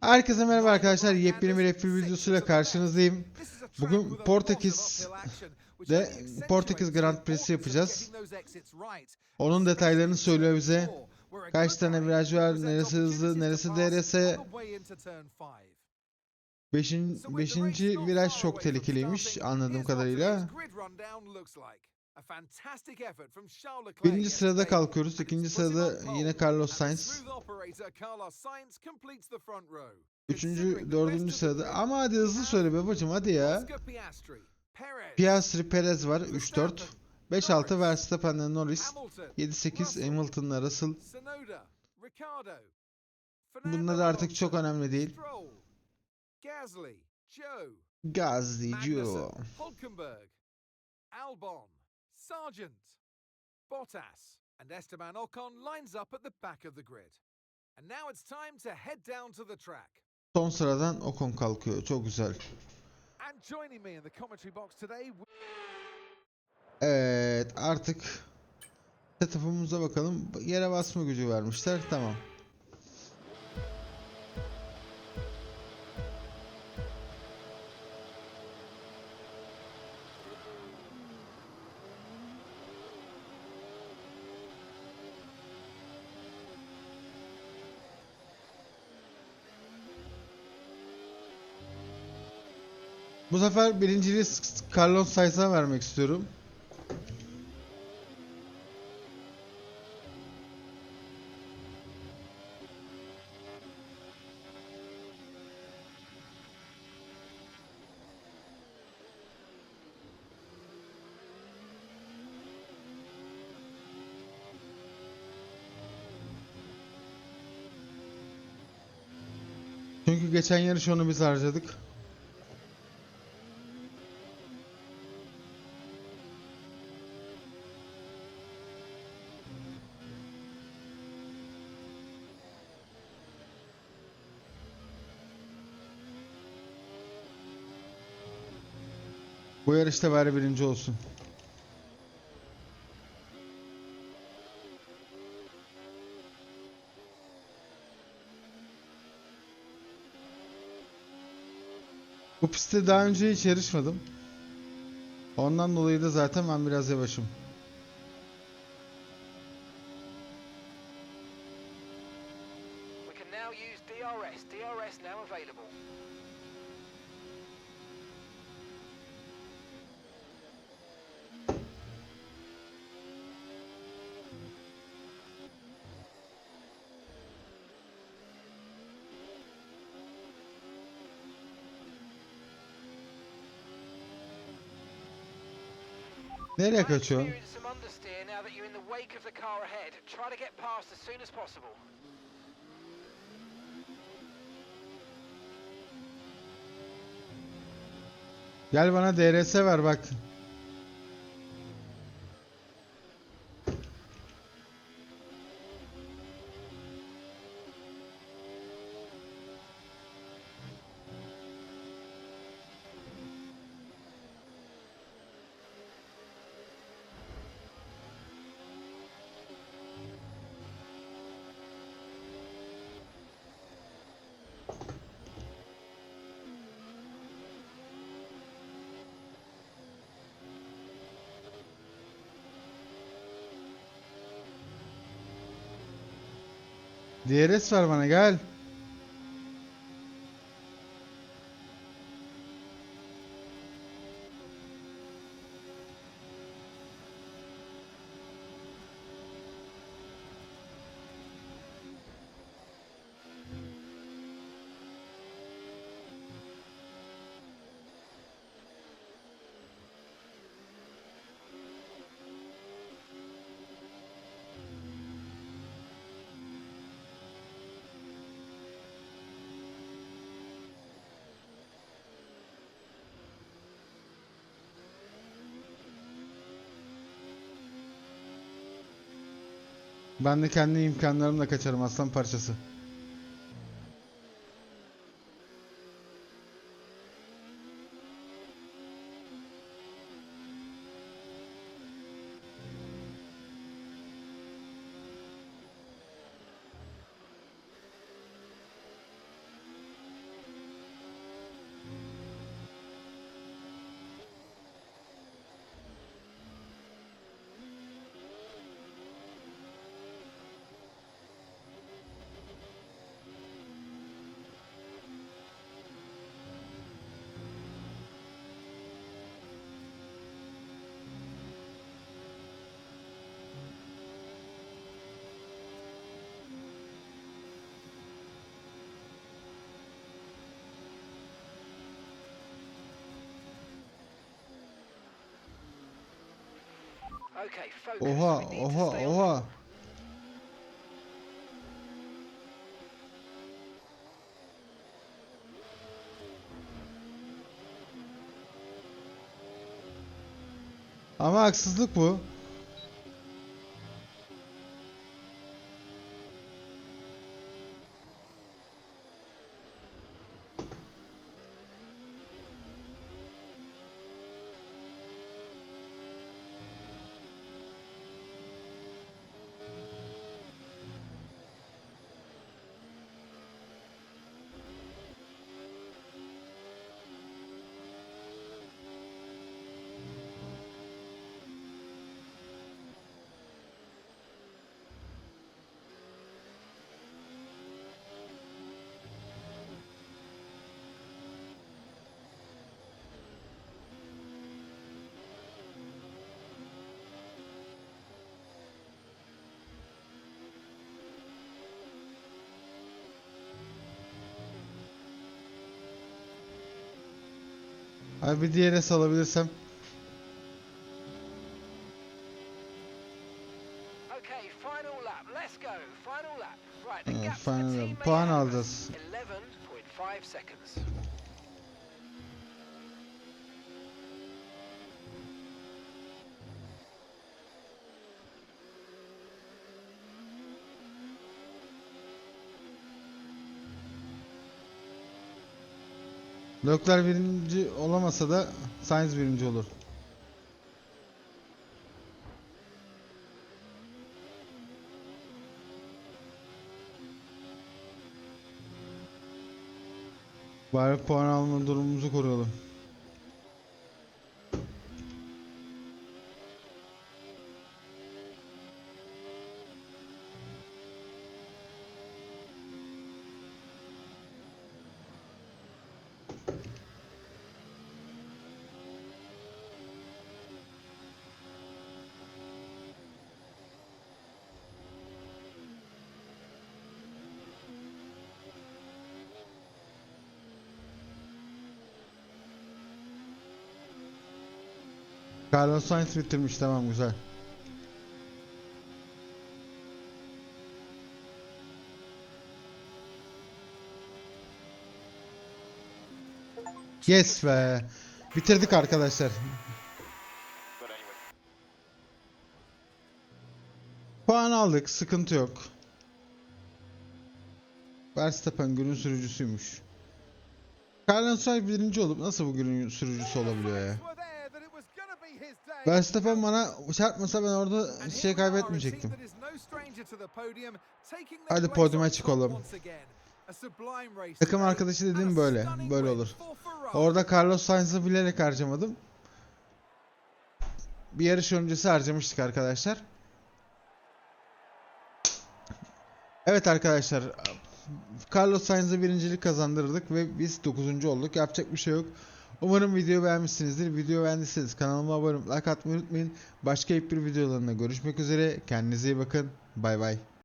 Herkese merhaba arkadaşlar. Yepyeni bir F1 videosuyla karşınızdayım. Bugün Portekiz'de Portekiz Grand Prix'si yapacağız. Onun detaylarını söylüyor bize. Kaç tane viraj var, neresi hızlı, neresi DRS. 5. Beşinci viraj çok tehlikeliymiş anladığım kadarıyla. Birinci sırada kalkıyoruz. ikinci sırada yine Carlos Sainz. Üçüncü, dördüncü sırada. Ama hadi hızlı söyle babacım hadi ya. Piastri Perez var 3-4. 5-6 Verstappen'le Norris. 7-8 Hamilton'la Russell. Bunlar artık çok önemli değil. Gasly, Joe, Albon, Sargent, Bottas, and Esteban Ocon lines up at the back of the grid. And now it's time to head down to the track. Son sıradan Ocon kalkıyor. Çok güzel. And joining me in the commentary box today, Evet artık setup'ımıza bakalım. Yere basma gücü vermişler. Tamam. Bu sefer birinciliği Carlos Sainz'a vermek istiyorum. Çünkü geçen yarış onu biz harcadık. Bu yarışta bari birinci olsun. Bu pistte daha önce hiç yarışmadım. Ondan dolayı da zaten ben biraz yavaşım. As possible. Gel bana DRS ver bak. DRS ver bana gel. Ben de kendi imkanlarımla kaçarım aslan parçası. Oha, oha, oha. Ama haksızlık bu. Abi bir diğerine salabilirsem. Final lap. Let's go. Final lap. Right, the Ha, gap to the final lap. teammate Puan ahead of alacağız. us, 11.5 seconds. Lökler birinci olamasa da Sainz birinci olur. Bari puan alma durumumuzu koruyalım. Carlos Sainz bitirmiş tamam güzel. Yes be. Bitirdik arkadaşlar. Puan aldık, sıkıntı yok. Verstappen günün sürücüsüymüş. Carlos Sainz birinci olup nasıl bu günün sürücüsü olabiliyor ya? Verstappen bana çarpmasa ben orada şey kaybetmeyecektim. Hadi podyuma sublime race Takım arkadaşı dediğim böyle, böyle olur. Orada Carlos Sainz'ı bilerek harcamadım. Bir yarış öncesi harcamıştık arkadaşlar. Evet arkadaşlar. Carlos Sainz'a birincilik kazandırdık ve biz 9. olduk. Yapacak bir şey yok. Umarım video beğenmişsinizdir. Video beğendiyseniz kanalıma abone olup like atmayı unutmayın. Başka bir videolarında görüşmek üzere. Kendinize iyi bakın. Bay bay.